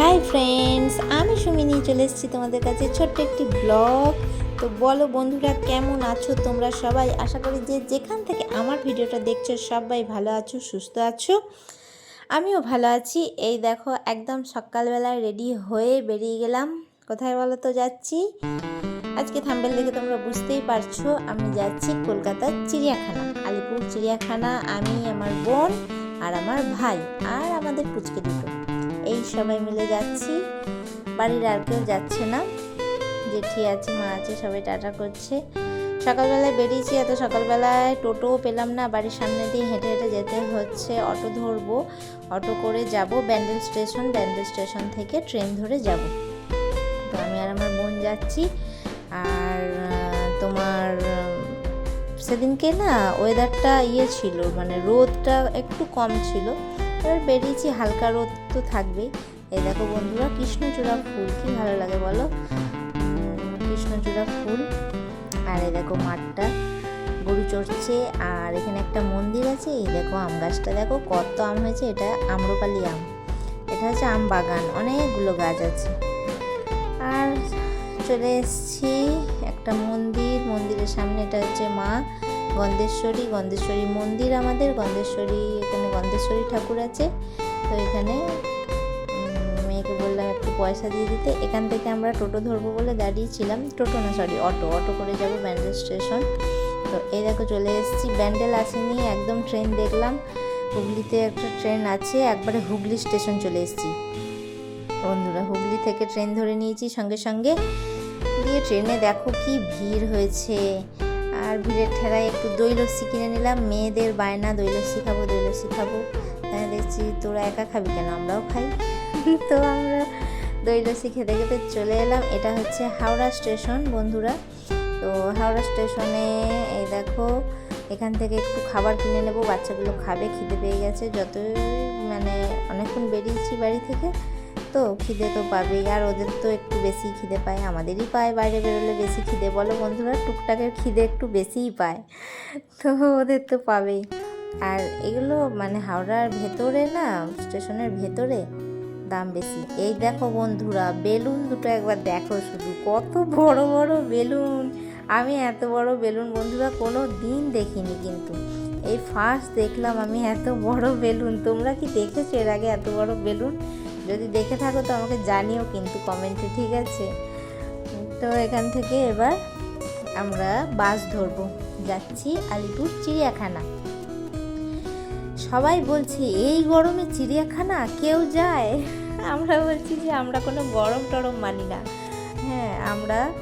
Hi friends আমি সুমিনি, চলে এসেছি তোমাদের কাছে ছোট্ট একটি ব্লগ তো বলো, বন্ধুরা, কেমন আছো তোমরা সবাই? আশা করি যে যেখান থেকে আমার ভিডিওটা দেখছ, সবাই ভালো আছো, সুস্থ আছো। আমিও ভালো আছি। এই দেখো, একদম সকালবেলায় রেডি হয়ে বেরিয়ে গেলাম। কোথায় বলো তো যাচ্ছি? আজকে থাম্বেল দেখে তোমরা বুঝতেই পারছ, আমি যাচ্ছি কলকাতার চিড়িয়াখানা, আলিপুর চিড়িয়াখানা। আমি, আমার বোন আর আমার ভাই আর আমাদের পুচকে দুটো। এই সবাই মিলে যাচ্ছি। বাড়ির আর কেউ যাচ্ছে না। জেঠি আছে, মা আছে, সবাই টাটা করছে। সকালবেলায় বেরিয়েছি, এত সকালবেলায় টোটোও পেলাম না। বাড়ির সামনে দিয়ে হেঁটে হেঁটে যেতে হচ্ছে। অটো ধরবো, অটো করে যাব ব্যান্ডেল স্টেশন ব্যান্ডেল স্টেশন থেকে ট্রেন ধরে যাব। তো আমি আর আমার বোন যাচ্ছি। আর তোমার সেদিনকে না ওয়েদারটা ইয়ে ছিল মানে রোদটা একটু কম ছিল। এবার বেরিয়েছি, হালকা রোদ তো থাকবেই। এই দেখো বন্ধুরা, কৃষ্ণচূড়া ফুল, কি ভালো লাগে বলো? কৃষ্ণচূড়া ফুল। আর এই দেখো মাঠটা, গরু চড়ছে, আর এখানে একটা মন্দির আছে। এই দেখো আম গাছটা, দেখো কত আম হয়েছে, এটা আম্রপালি আম। এটা হচ্ছে আম বাগান, অনেকগুলো গাছ আছে। আর চলে এসেছি একটা মন্দির, মন্দিরের সামনে এটা হচ্ছে মা গন্ধেশ্বরী। গন্ধেশ্বরী মন্দির আমাদের, গন্ধেশ্বরী এখানে গন্ধেশ্বরী ঠাকুর আছে। তো এখানে মেয়েকে বললাম একটু পয়সা দিয়ে দিতে। এখান থেকে আমরা টোটো ধরবো বলে দাঁড়িয়েছিলাম। টোটো না সরি অটো। অটো করে যাব ব্যান্ডেল স্টেশন। তো এই দেখো চলে এসেছি। ব্যান্ডেল আসেনি, একদম ট্রেন দেখলাম। হুগলিতে একটা ট্রেন আছে, একবারে হুগলি স্টেশন চলে এসেছি। বন্ধুরা, হুগলি থেকে ট্রেন ধরে নিয়েছি সঙ্গে সঙ্গে। দিয়ে ট্রেনে দেখো কি ভিড় হয়েছে। আর ভিড়ের ঠেলায় একটু দই লস্যি কিনে নিলাম। মেয়েদের বায়না দই লস্যি খাব দই লস্যি খাব। তাই দেখছি তোরা একা খাবি কেন? আমরাও খাই। তো আমরা দই লস্যি খেতে খেতে চলে এলাম। এটা হচ্ছে হাওড়া স্টেশন, বন্ধুরা। তো হাওড়া স্টেশনে এই দেখো, এখান থেকে একটু খাবার কিনে নেব। বাচ্চাগুলো খাবে, খিদে পেয়ে গেছে। যতই মানে অনেকক্ষণ বেরিয়েছি বাড়ি থেকে তো খিদে তো পাবেই। আর ওদের তো একটু বেশি খিদে পায়। আমাদেরই পায়, বাইরে বেরোলে বেশি খিদে। বলো বন্ধুরা, টুকটাকের খিদে একটু বেশিই পায়। তো ওদের তো পাবেই। আর এগুলো মানে হাওড়ার ভেতরে না, স্টেশনের ভেতরে দাম বেশি। এই দেখো বন্ধুরা, বেলুন দুটো একবার দেখো শুধু। কত বড় বড় বেলুন। আমি এত বড় বেলুন বন্ধুরা কোনো দিন দেখিনি কিন্তু। এই ফার্স্ট দেখলাম আমি এত বড় বেলুন। তোমরা কি দেখেছ এর আগে এত বড় বেলুন? যদি দেখে থাকো তো আমাকে জানিও কিন্তু কমেন্টে, ঠিক আছে? তো এখান থেকে এবার আমরা বাস ধরবো। যাচ্ছি আলিপুর চিড়িয়াখানা। সবাই বলছে, এই গরমে চিড়িয়াখানা? কেউ যায়? আমরা বলছি যে, আমরা কোনো গরম টরম মানি না। হ্যাঁ আমরা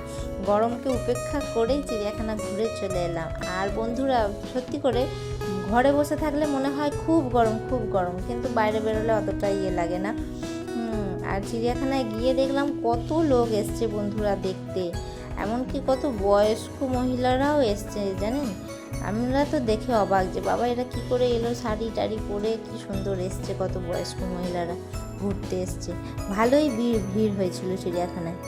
গরমকে উপেক্ষা করেই চিড়িয়াখানা ঘুরে চলে এলাম। আর বন্ধুরা, সত্যি করে ঘরে বসে থাকলে মনে হয় খুব গরম খুব গরম। কিন্তু বাইরে বেরোলে অতটা ইয়ে লাগে না। আর চিড়িয়াখানায় গিয়ে দেখলাম কত লোক এসছে বন্ধুরা দেখতে। এমনকি কত বয়স্ক মহিলারাও এসছে, জানেন? আমরা তো দেখে অবাক যে, বাবা, এরা কি করে এলো শাড়ি টাড়ি পরে? কি সুন্দর এসছে, কত বয়স্ক মহিলারা ঘুরতে এসছে। ভালোই ভিড় ভিড় হয়েছিল চিড়িয়াখানায়।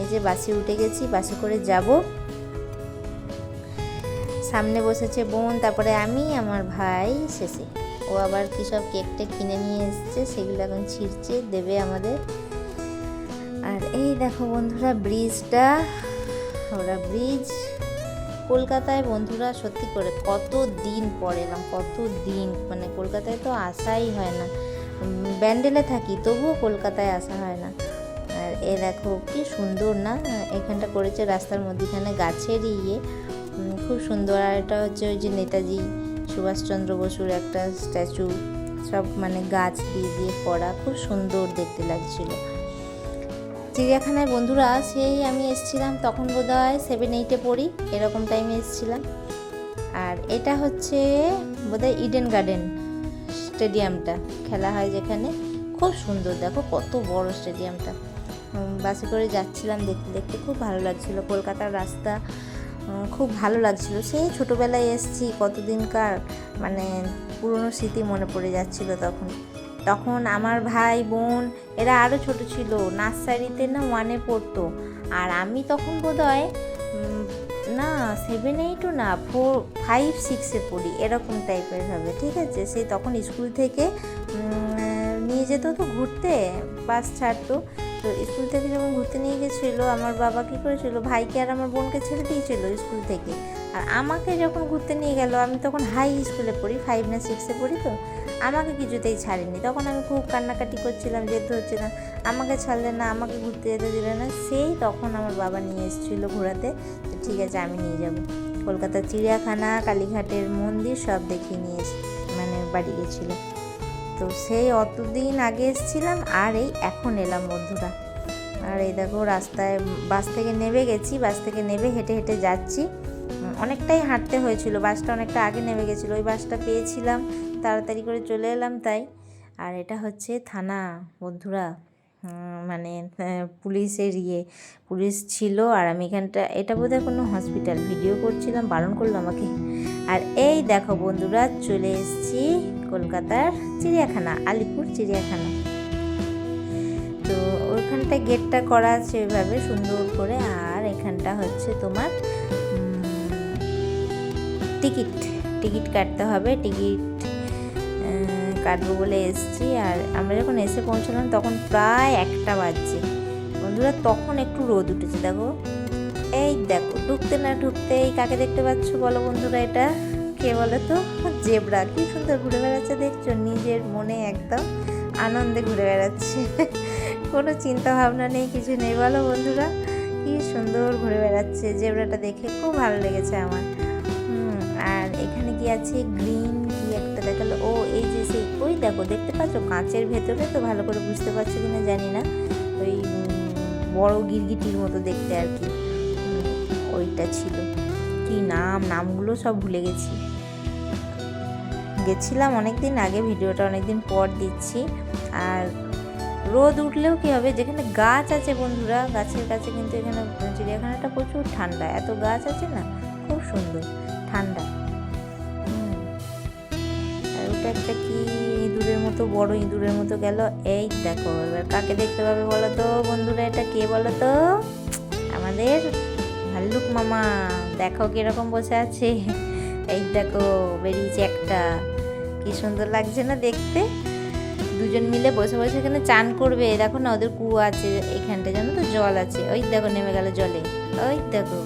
এই যে বাসে উঠে গেছি, বাসে করে যাব। সামনে বসেছে বোন, তারপরে আমি, আমার ভাই, শেষে। ও আবার কী সব কেকটা কিনে নিয়ে এসছে, সেগুলো এখন ছিঁড়ছে, দেবে আমাদের। আর এই দেখো বন্ধুরা, ব্রিজটা, ওরা ব্রিজ। কলকাতায় বন্ধুরা সত্যি করে কত দিন পরে এলাম, কত দিন। মানে কলকাতায় তো আসাই হয় না। ব্যান্ডেলে থাকি, তবুও কলকাতায় আসা হয় না। আর এ দেখো কি সুন্দর না? এখানটা করেছে রাস্তার মধ্যেখানে গাছের ইয়ে। খুব সুন্দর। আর এটা হচ্ছে ওই যে নেতাজি সুভাষচন্দ্র বসুর একটা স্ট্যাচু, সব মানে গাছ দিয়ে দিয়ে করা, খুব সুন্দর দেখতে লাগছিল। চিড়িয়াখানায় বন্ধুরা, সেই আমি এসেছিলাম, তখন বোধ হয় সেভেন এইটে পড়ি, এরকম টাইমে এসেছিলাম। আর এটা হচ্ছে বোধহয় ইডেন গার্ডেন স্টেডিয়ামটা খেলা হয় যেখানে। খুব সুন্দর, দেখো কত বড় স্টেডিয়ামটা বাসে করে যাচ্ছিলাম দেখতে দেখতে, খুব ভালো লাগছিল। কলকাতার রাস্তা খুব ভালো লাগছিল। সেই ছোটোবেলায় এসেছি, কতদিনকার মানে পুরনো স্মৃতি মনে পড়ে যাচ্ছিল তখন। তখন আমার ভাই, বোন এরা আরও ছোট ছিল, নার্সারিতে না ওয়ানে পড়তো। আর আমি তখন বোধ হয় না সেভেন এইটও না ফোর ফাইভ সিক্সে পড়ি, এরকম টাইপের হবে ঠিক আছে? সেই তখন স্কুল থেকে নিয়ে যেত তো ঘুরতে বাস ছাড়তো। তো স্কুল থেকে যখন ঘুরতে নিয়ে গেছিল, আমার বাবা কী করেছিল, ভাইকে আর আমার বোনকে ছেড়ে দিয়েছিল স্কুল থেকে। আর আমাকে যখন ঘুরতে নিয়ে গেল, আমি তখন হাই স্কুলে পড়ি ফাইভ না সিক্সে পড়ি তো। আমাকে কিছুতেই ছাড়েনি। তখন আমি খুব কান্নাকাটি করছিলাম যেতে হচ্ছিলাম আমাকে ছাড়লে না, আমাকে ঘুরতে যেতে দিলে না। সেই তখন আমার বাবা নিয়ে এসেছিল ঘোরাতে। তো ঠিক আছে, আমি নিয়ে যাব। কলকাতার চিড়িয়াখানা, কালীঘাটের মন্দির সব দেখিয়ে নিয়ে মানে বাড়ি গেছিল। তো সেই অতদিন আগে এসেছিলাম আর এই এখন এলাম বন্ধুরা। আর এই দেখো রাস্তায় বাস থেকে নেমে গেছি, বাস থেকে নেমে হেঁটে হেঁটে যাচ্ছি। অনেকটাই হাঁটতে হয়েছিল, বাসটা অনেকটা আগে নেমে গেছিল, ওই বাসটা পেয়েছিলাম, তাড়াতাড়ি করে চলে এলাম তাই। আর এটা হচ্ছে থানা বন্ধুরা মানে পুলিশের ইয়ে পুলিশ ছিল আর আমি এখানটা, এটা বোধহয় কোনো হসপিটাল, ভিডিও করছিলাম, বারণ করল আমাকে। আর এই দেখো বন্ধুরা, চলে এসেছি কলকাতার চিড়িয়াখানা, আলিপুর চিড়িয়াখানা। তো ওইখানটা গেটটা করা আছে ওইভাবে সুন্দর করে, আর এখানটা হচ্ছে তোমার টিকিট টিকিট কাটতে হবে, টিকিট কাটবো বলে এসছি। আর আমরা যখন এসে পৌঁছলাম তখন প্রায় একটা বাজছে। বন্ধুরা, তখন একটু রোদ উঠেছে, দেখো। এই দেখো, ঢুকতে না ঢুকতে এই কাকে দেখতে পাচ্ছ বলো বন্ধুরা এটা? কে বলো তো? জেবরা, কি সুন্দর ঘুরে বেড়াচ্ছে দেখছ? নিজের মনে একদম আনন্দে ঘুরে বেড়াচ্ছে। কোনো চিন্তা ভাবনা নেই, কিছু নেই, বলো বন্ধুরা। কি সুন্দর ঘুরে বেড়াচ্ছে জেবরাটা দেখে, খুব ভালো লেগেছে আমার। আর এখানে কি আছে? গ্রিন কি একটা দেখাল? ও, এই যে সেই, ওই দেখো, দেখতে পাচ্ছ? কাঁচের ভেতরে তো ভালো করে বুঝতে পারছ কিনা জানি না। ওই বড় গিরগিটির মতো দেখতে আর কি। ওইটা ছিল। কি নাম? নামগুলো সব ভুলে গেছি। গেছিলাম অনেক দিন আগে, ভিডিওটা অনেক দিন পর দিচ্ছি। আর রোদ উঠলেও কী হবে? যেখানে গাছ আছে বন্ধুরা, গাছের কাছে কিন্তু এখানে চিড়িয়াখানাটা প্রচুর ঠান্ডা। এত গাছ আছে না, খুব সুন্দর, ঠান্ডা। ওটা একটা কি ইঁদুরের মতো, বড় ইঁদুরের মতো গেল? এই দেখো, এবার কাকে দেখতে পাবে বলো তো বন্ধুরা? এটা কে বলো তো? আমাদের ভাল্লুক মামা, দেখো কীরকম বসে আছে। এই দেখো, বেরিয়েছে একটা। কি সুন্দর লাগছে না দেখতে? দুজন মিলে বসে বসে এখানে চান করবে। দেখো না, ওদের কুয়ো আছে এখানটা জানো তো? জল আছে। ওই দেখো, নেমে গেল জলে। ওই দেখো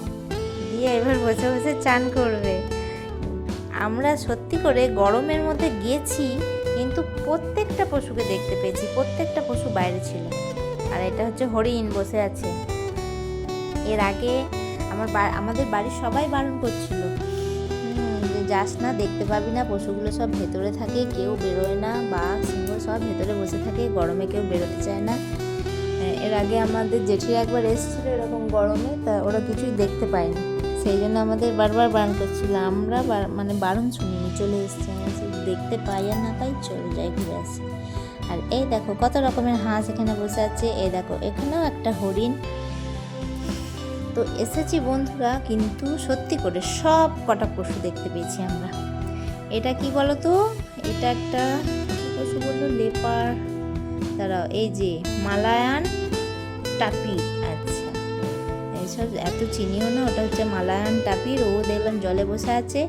দিয়ে এবার বসে বসে চান করবে। আমরা সত্যি করে গরমের মধ্যে গেছি, কিন্তু প্রত্যেকটা পশুকে দেখতে পেয়েছি। প্রত্যেকটা পশু বাইরে ছিল। আর এটা হচ্ছে হরিণ বসে আছে। এর আগে আমার আমাদের বাড়ির সবাই বারণ করছিল। যাস না, দেখতে পাবি না, পশুগুলো সব ভেতরে থাকে, কেউ বেরোয় না, বা সিংহ সব ভেতরে বসে থাকে, গরমে কেউ বেরোতে চায় না। এ- এর আগে আমাদের জেঠিরা একবার এসেছিল এরকম গরমে, তা ওরা কিছুই দেখতে পায়নি। সেই জন্য আমাদের বারবার বারণ করছিল, আমরা মানে বারণ শুনিনি, চলে এসছি দেখতে পাই আর না পাই, চলে যাই ঘুরে আসি। আর এই দেখো, কত রকমের হাঁস এখানে বসে আছে, এই দেখো, এখানেও একটা হরিণ তো এসেছি বন্ধুরা কিন্তু সত্যি করে সব কটা পশু দেখতে পেয়েছি আমরা। এটা কি বলো তো এটা একটা পশু বলল লেপার। দাঁড়াও, এই যে মালায়ান টাপি। আচ্ছা এইসব এত চিনিও না, ওটা হচ্ছে মালায়ান টাপির। ও দেখলাম জলে বসে আছে।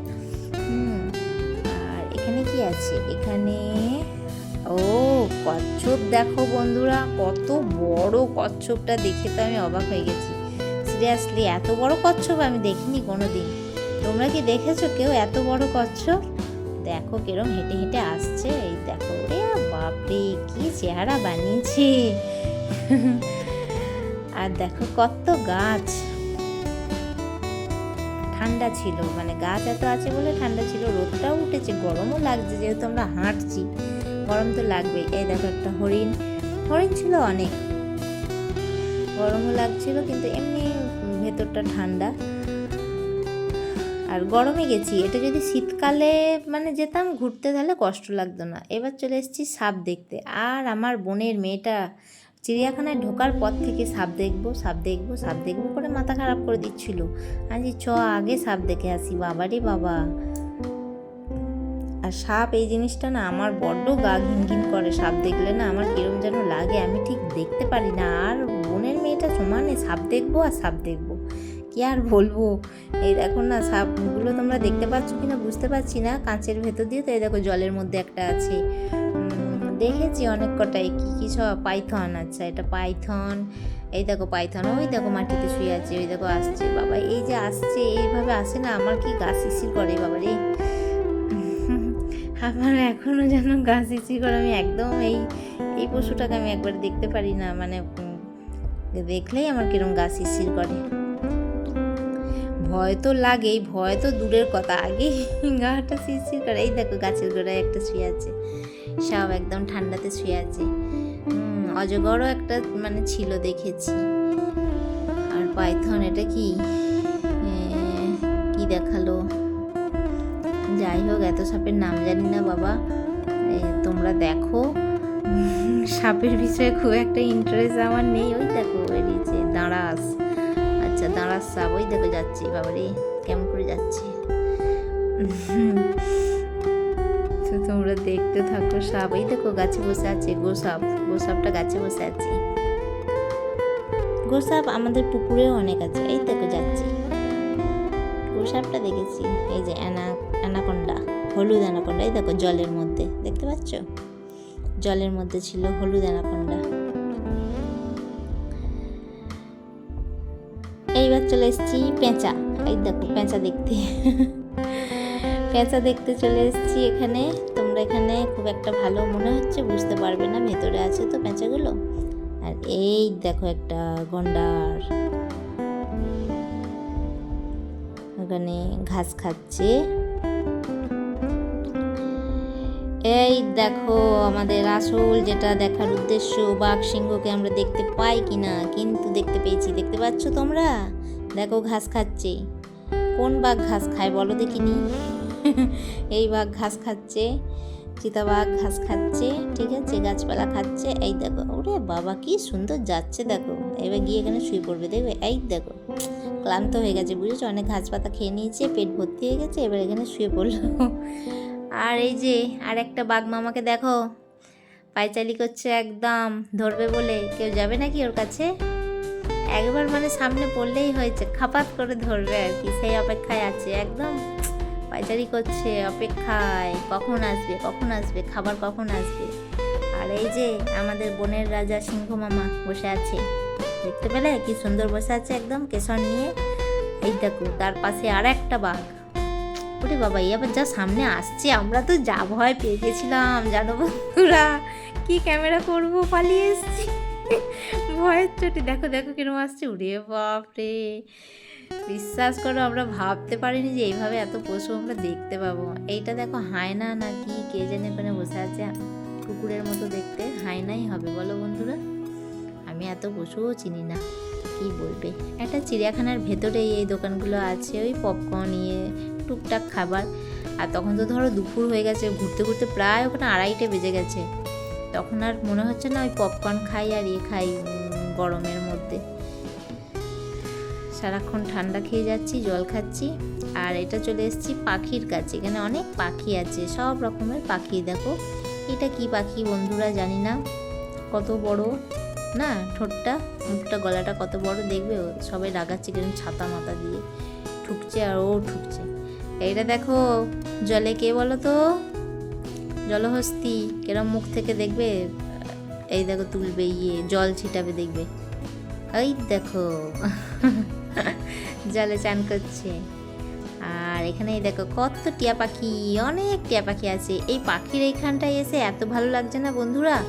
আর এখানে কি আছে? এখানে, ও কচ্ছপ দেখো বন্ধুরা, কত বড় কচ্ছপটা দেখে তো আমি অবাক হয়ে গেছি। সিরিয়াসলি, এত বড় কচ্ছপ আমি দেখিনি কোনো দিন তোমরা কি দেখেছ কেউ এত বড় কচ্ছপ? দেখো কিরম হেঁটে হেঁটে আসছে, এই দেখো রে বাপরে, কি চেহারা বানিয়েছে। আর দেখো কত গাছ। ঠান্ডা ছিল মানে গাছ এত আছে বলে ঠান্ডা ছিল, রোদটাও উঠেছে, গরমও লাগছে, যেহেতু আমরা হাঁটছি, গরম তো লাগবে এই দেখো একটা হরিণ হরিণ ছিল অনেক। গরমও লাগছিল, কিন্তু এমনি ভেতরটা ঠান্ডা। আর গরমে গেছি, এটা যদি শীতকালে মানে যেতাম, ঘুরতে তাহলে কষ্ট লাগতো না। এবার চলে এসেছি সাপ দেখতে। আর আমার বোনের মেয়েটা চিড়িয়াখানায় ঢোকার পর থেকে সাপ দেখব সাপ দেখব সাপ দেখব করে মাথা খারাপ করে দিচ্ছিল। আমি চ, আগে সাপ দেখে আসি বাবারে বাবা। আর সাপ এই জিনিসটা না আমার বড্ড গা ঘিনঘিন করে। সাপ দেখলে না আমার কিরম যেন লাগে, আমি ঠিক দেখতে পারি না। আর বোনের মেয়েটা সমানে সাপ দেখব আর সাপ দেখব। কি আর বলব? এই দেখো না, সাপগুলো তোমরা দেখতে পাচ্ছ কি না বুঝতে পারছি না। কাঁচের ভেতর দিয়ে তো এই দেখো জলের মধ্যে একটা আছে। দেখেছি অনেক কটাই। কি কি সব পাইথন আচ্ছা এটা পাইথন, এই দেখো পাইথন, ওই দেখো মাটিতে শুয়ে আছে, ওই দেখো আসছে। বাবা, এই যে আসছে, এইভাবে আসে না, আমার কি গা শিশির করে বাবা রে। আমার এখনও যেন গা শিশির করে, আমি একদম এই এই পশুটাকে আমি একবার দেখতে পারি না মানে উম, দেখলেই আমার কিরম গা শিশির করে। ভয় তো লাগেই ভয় তো দূরের কথা। আগে গাটা শিরশির করে। এই দেখো গাছের গোড়ায় একটা শুয়ে আছে। সব একদম ঠান্ডাতে শুয়ে আছে। অজগরও একটা মানে ছিল দেখেছি। আর পাইথন এটা কি? কি দেখাল? যাই হোক এত সাপের নাম জানি না বাবা। তোমরা দেখো। সাপের বিষয়ে খুব একটা ইন্টারেস্ট আমার নেই। ওই দেখো বেরিয়েছে দাঁড়াস আচ্ছা দাঁড়াস সাপ, ওই দেখো যাচ্ছে। বাবারে, কেমন করে যাচ্ছে? তো তোমরা দেখতে থাকো সাপ। এই দেখো গাছে বসে আছে গোসাপ। গোসাপটা গাছে বসে আছে। গোসাপ আমাদের পুকুরেও অনেক আছে। এই দেখো যাচ্ছে। গোসাপটা দেখেছি। এই যে অ্যানা, অ্যানাকন্ডা, হলুদ অ্যানাকন্ডা। এই দেখো জলের মধ্যে। দেখতে পাচ্ছ? জলের মধ্যে ছিল হলুদ অ্যানাকন্ডা এইবার চলে এসেছি পেঁচা। এই দেখো, পেঁচা দেখতে। পেঁচা দেখতে চলে এসেছি এখানে। তোমরা এখানে খুব একটা ভালো মনে হচ্ছে, বুঝতে পারবে না, ভেতরে আছে তো পেঁচাগুলো। আর এই দেখো একটা গন্ডার। ওখানে ঘাস খাচ্ছে। এই দেখো আমাদের আসল যেটা দেখার উদ্দেশ্য, বাঘ সিংহকে আমরা দেখতে পাই কিনা? কিন্তু দেখতে পেয়েছি, দেখতে পাচ্ছ তোমরা? দেখো ঘাস খাচ্ছে। কোন বাঘ ঘাস খায় বলো দেখিনি? এই বাঘ ঘাস খাচ্ছে চিতাবাঘ ঘাস খাচ্ছে, ঠিক আছে? গাছপালা খাচ্ছে, এই দেখো। ওরে বাবা, কি সুন্দর যাচ্ছে দেখো। এবার গিয়ে এখানে শুয়ে পড়বে, দেখবে? এই দেখো, ক্লান্ত হয়ে গেছে, বুঝেছ? অনেক ঘাস পাতা খেয়ে নিয়েছে, পেট ভর্তি হয়ে গেছে, এবার এখানে শুয়ে পড়ল। আর এই যে আর একটা বাঘ মামাকে দেখো। পায়চালি করছে একদম, ধরবে বলে। কেউ যাবে নাকি ওর কাছে? একবার মানে সামনে পড়লেই হয়েছে, খাপাত করে ধরবে আর কি। সেই অপেক্ষায় আছে, একদম। পায়চারি করছে অপেক্ষায়, কখন আসবে কখন আসবে, খাবার কখন আসবে? আর এই যে আমাদের বনের রাজা সিংহ মামা বসে আছে। দেখতে পেলে কি সুন্দর বসে আছে একদম, কেশর নিয়ে। এই দেখো, তার পাশে আর একটা বাঘ। ওরে বাবা এই আবার যা সামনে আসছে, আমরা তো যা ভয় পেয়ে গেছিলাম, জানো বন্ধুরা। কি ক্যামেরা করব? পালিয়ে এসছি। ভয়ের চোটে। দেখো দেখো কিরম আসছে। উড়ে বাপরে। বিশ্বাস করো, আমরা ভাবতে পারিনি যে এইভাবে এত পশু আমরা দেখতে পাবো। এইটা দেখো, হায়না না কি কে জানে ওখানে বসে আছে কুকুরের মতো দেখতে। হায়নাই হবে, বলো বন্ধুরা। আমি এত পশুও চিনি না কি বলবে? একটা চিড়িয়াখানার ভেতরেই এই দোকানগুলো আছে, ওই পপকর্ন ইয়ে টুকটাক খাবার। আর তখন তো ধরো দুপুর হয়ে গেছে, ঘুরতে ঘুরতে প্রায় ওখানে আড়াইটে বেজে গেছে। তখন আর মনে হচ্ছে না ওই পপকর্ন খাই আর ইয়ে খাই গরমের মধ্যে। সারাক্ষণ ঠান্ডা খেয়ে যাচ্ছি, জল খাচ্ছি। আর এটা চলে এসেছি পাখির কাছে। এখানে অনেক পাখি আছে, সব রকমের পাখি। দেখো, এটা কি পাখি বন্ধুরা জানি না। কত বড়, না? ঠোঁটটা, মুখটা, গলাটা কত বড় দেখবে সবাই রাগাচ্ছে কীরকম ছাতা মাথা দিয়ে। ঠুকছে আর ও ঠুকছে। এইটা দেখো, জলে কে বলো তো? জলহস্তি, কেরম মুখ থেকে দেখবে? এই দেখো তুলবে ইয়ে জল ছিটাবে দেখবে। এই দেখো, জলে চান করছে। আর এখানে এই দেখো কত টিয়া পাখি, অনেক টিয়া পাখি আছে। এই পাখির এইখানটায় এসে এত ভালো লাগছে না বন্ধুরা?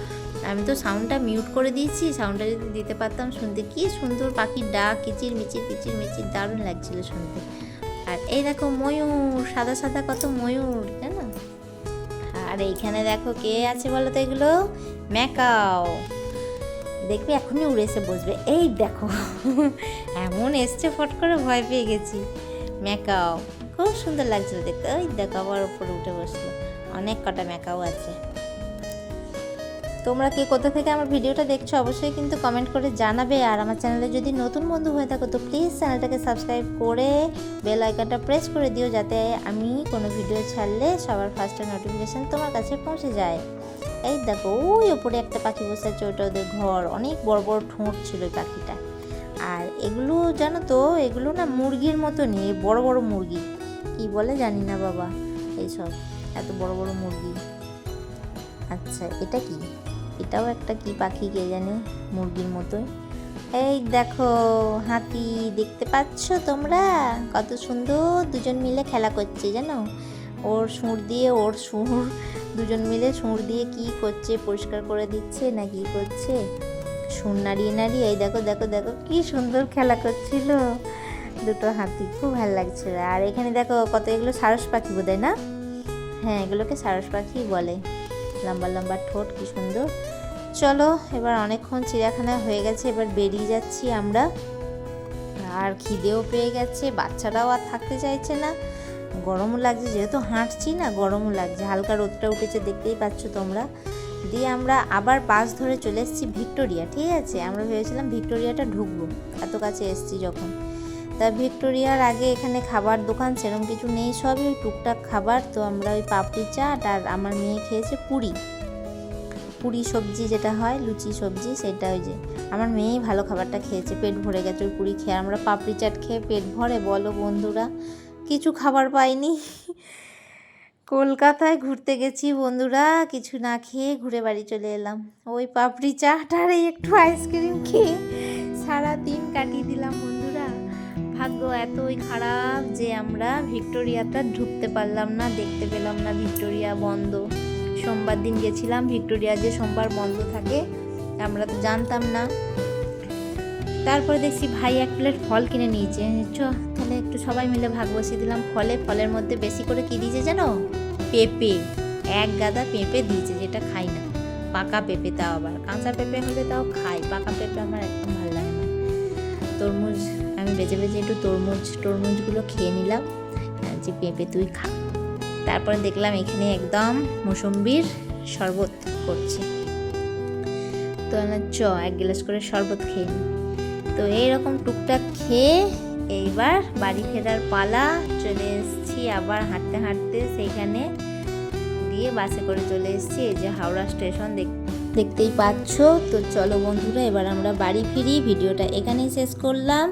আমি তো সাউন্ডটা মিউট করে দিয়েছি সাউন্ডটা যদি দিতে পারতাম শুনতে। কি সুন্দর পাখির ডাক কিচির মিচির কিচির মিচির দারুণ লাগছিল শুনতে। আর এই দেখো ময়ূর, সাদা সাদা কত ময়ূর জানো আর এইখানে দেখো কে আছে বলো তো এগুলো? ম্যাকাও। দেখবে এখনই উড়ে এসে বসবে। এই দেখো, এমন এসছে, ফট করে ভয় পেয়ে গেছি। ম্যাকাও, খুব সুন্দর লাগছিল দেখতে। ওই দেখো আবার উপরে উঠে বসল। অনেক কটা ম্যাকাও আছে। তোমরা কে কোথা থেকে আমার ভিডিওটা দেখছ অবশ্যই কিন্তু কমেন্ট করে জানাবে। আর আমার চ্যানেলে যদি নতুন বন্ধু হয়ে থাকো, তো প্লিজ চ্যানেলটাকে সাবস্ক্রাইব করে বেল আইকনটা প্রেস করে দিও যাতে আমি কোনো ভিডিও ছাড়লে সবার ফার্স্টে নোটিফিকেশান তোমার কাছে পৌঁছে যায়। এই দেখো, ওই ওপরে একটা পাখি বসে আছে, ওটা ওদের ঘর। অনেক বড় বড় ঠোঁট ছিল ওই পাখিটা। আর এগুলো জানো তো, এগুলো না মুরগির মতো নেই বড় বড় মুরগি। কি বলে জানি না বাবা, এইসব, এত বড় বড় মুরগি। আচ্ছা এটা কি? এটাও একটা কি পাখি কে জানে, মুরগির মতোই। এই দেখো, হাতি, দেখতে পাচ্ছ তোমরা? কত সুন্দর, দুজন মিলে খেলা করছে জানো? ওর সুর দিয়ে, ওর সুর দুজন মিলে সুর দিয়ে কি করছে, পরিষ্কার করে দিচ্ছে না কি করছে? সুর নাড়িয়ে নাড়িয়ে, এই দেখো দেখো দেখো, কি সুন্দর খেলা করছিল। দুটো হাতি, খুব ভালো লাগছিল। আর এখানে দেখো কত এগুলো সারস পাখি বোধ না? হ্যাঁ এগুলোকে সারস পাখি বলে। লম্বা লম্বা ঠোঁট, কি সুন্দর। চলো, এবার অনেকক্ষণ চিড়িয়াখানায় হয়ে গেছে, এবার বেরিয়ে যাচ্ছি আমরা। আর খিদেও পেয়ে গেছে বাচ্চারাও আর থাকতে চাইছে না। গরমও লাগছে, যেহেতু হাঁটছি না, গরমও লাগছে। হালকা রোদটা উঠেছে, দেখতেই পাচ্ছ তোমরা। দিয়ে আমরা আবার বাস ধরে চলে এসেছি ভিক্টোরিয়া, ঠিক আছে? আমরা ভেবেছিলাম ভিক্টোরিয়াটা ঢুকবো, এত কাছে এসেছি যখন। তা ভিক্টোরিয়ার আগে এখানে খাবার দোকান সেরকম কিছু নেই, সবই ওই টুকটাক খাবার। তো আমরা ওই পাপড়ি চাট আর আমার মেয়ে খেয়েছে পুরি। পুরি সবজি যেটা হয়, লুচি সবজি, সেটা ওই যে আমার মেয়েই ভালো খাবারটা খেয়েছে, পেট ভরে গেছে ওই পুরি খেয়ে। আমরা পাপড়ি চাট খেয়ে পেট ভরে, বলো বন্ধুরা, কিছু খাবার পাইনি। কলকাতায় ঘুরতে গেছি বন্ধুরা, কিছু না খেয়ে ঘুরে বাড়ি চলে এলাম। ওই পাপড়ি চাট আর একটু আইসক্রিম খেয়ে সারা দিন কাটিয়ে দিলাম বন্ধুরা। ভাগ্য এতই খারাপ যে আমরা ভিক্টোরিয়াটা ঢুকতে পারলাম না, দেখতে পেলাম না ভিক্টোরিয়া বন্ধ। সোমবার দিন গেছিলাম ভিক্টোরিয়া যে সোমবার বন্ধ থাকে, আমরা তো জানতাম না। তারপরে দেখছি ভাই এক প্লেট ফল কিনে নিয়েছে। চ, তাহলে একটু সবাই মিলে ভাগ বসিয়ে দিলাম ফলে। ফলের মধ্যে বেশি করে কি দিয়েছে জানো? পেঁপে। এক গাদা পেঁপে দিয়েছে, যেটা খাই না। পাকা পেঁপে তাও আবার। কাঁচা পেঁপে হলে তাও খাই, পাকা পেঁপে আমার একদম ভালো লাগে না। তরমুজ আমি বেজে বেজে একটু তরমুজ, তরমুজগুলো খেয়ে নিলাম। যে পেঁপে তুই খা। তারপরে দেখলাম এখানে একদম মুসম্বির শরবত করছে। তো আমার চ, এক গ্লাস করে শরবত খেয়ে নিই তো এইরকম টুকটাক খেয়ে এইবার বাড়ি ফেরার পালা চলে এসেছি। আবার হাঁটতে হাঁটতে সেইখানে গিয়ে বাসে করে চলে এসেছি। এই যে হাওড়া স্টেশন দেখ- দেখতেই পাচ্ছ। তো চলো বন্ধুরা, এবার আমরা বাড়ি ফিরি। ভিডিওটা এখানেই শেষ করলাম।